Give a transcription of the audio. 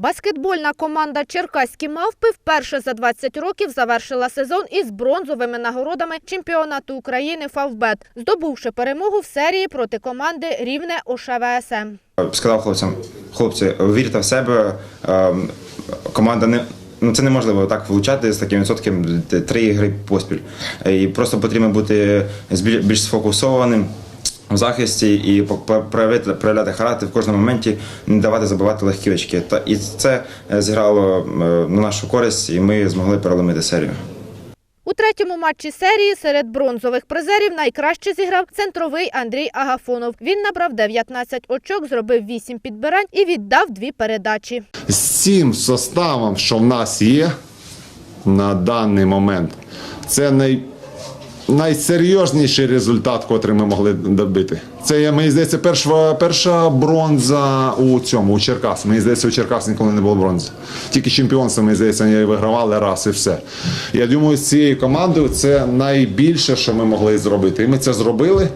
Баскетбольна команда Черкаські мавпи вперше за 20 років завершила сезон із бронзовими нагородами чемпіонату України Фавбет, здобувши перемогу в серії проти команди Рівне ОШВСМ. Сказав хлопцям, хлопці, вірте в себе. ем, Команда не. Ну, це неможливо так влучати з таким відсотком три ігри поспіль. І просто потрібно бути більш сфокусованим в захисті і проявити, проявляти характер в кожному моменті, не давати забивати легкі очки. Та і це е, зіграло е, на нашу користь, і ми змогли переломити серію. У третьому матчі серії серед бронзових призерів найкраще зіграв центровий Андрій Агафонов. Він набрав 19 очок, зробив 8 підбирань і віддав дві передачі. з цим составом, що в нас є на даний момент, це най, найсерйозніший результат, котрий ми могли добити. Це, я, мені здається, перша, перша бронза у цьому, у Черкас. Мені здається, у Черкас ніколи не було бронзи. Тільки чемпіонство, мені здається, вони вигравали раз і все. Я думаю, з цією командою це найбільше, що ми могли зробити. І ми це зробили.